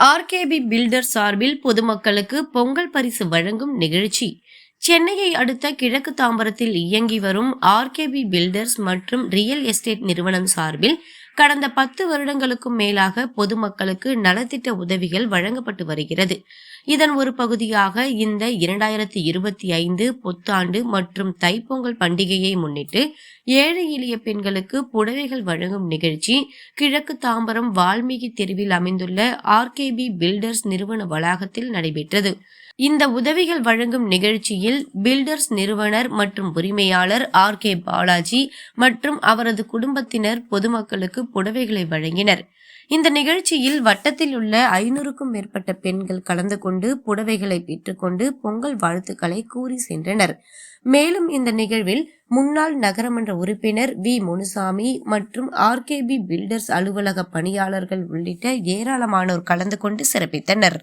RKP filter சார்பில் பொதுமக்களுக்கு பொங்கல் பரிசு வழங்கும் நிகழ்ச்சி. சென்னையை அடுத்த கிழக்கு தாம்பரத்தில் இயங்கி வரும் ஆர்கேபி பில்டர்ஸ் மற்றும் ரியல் எஸ்டேட் நிறுவனம் சார்பில் கடந்த பத்து வருடங்களுக்கும் மேலாக பொதுமக்களுக்கு நலத்திட்ட உதவிகள் வழங்கப்பட்டு வருகிறது. இதன் ஒரு பகுதியாக இந்த இரண்டாயிரத்தி இருபத்தி ஐந்து புத்தாண்டு மற்றும் தைப்பொங்கல் பண்டிகையை முன்னிட்டு ஏழை எளிய பெண்களுக்கு புடவைகள் வழங்கும் நிகழ்ச்சி கிழக்கு தாம்பரம் வால்மீகி தெருவில் அமைந்துள்ள ஆர்கேபி பில்டர்ஸ் நிறுவன வளாகத்தில் நடைபெற்றது. இந்த உதவிகள் வழங்கும் நிகழ்ச்சியில் பில்டர்ஸ் நிறுவனர் மற்றும் உரிமையாளர் ஆர் கே பாலாஜி மற்றும் அவரது குடும்பத்தினர் பொதுமக்களுக்கு புடவைகளை வழங்கினர். இந்த நிகழ்ச்சியில் வட்டத்தில் உள்ள ஐநூறுக்கும் மேற்பட்ட பெண்கள் கலந்து கொண்டு புடவைகளை பெற்றுக்கொண்டு பொங்கல் வாழ்த்துக்களை கூறி சென்றனர். மேலும் இந்த நிகழ்வில் முன்னாள் நகரமன்ற உறுப்பினர் வி. முனுசாமி மற்றும் ஆர்கேபி பில்டர்ஸ் அலுவலக பணியாளர்கள் உள்ளிட்ட ஏராளமானோர் கலந்து கொண்டு சிறப்பித்தனர்.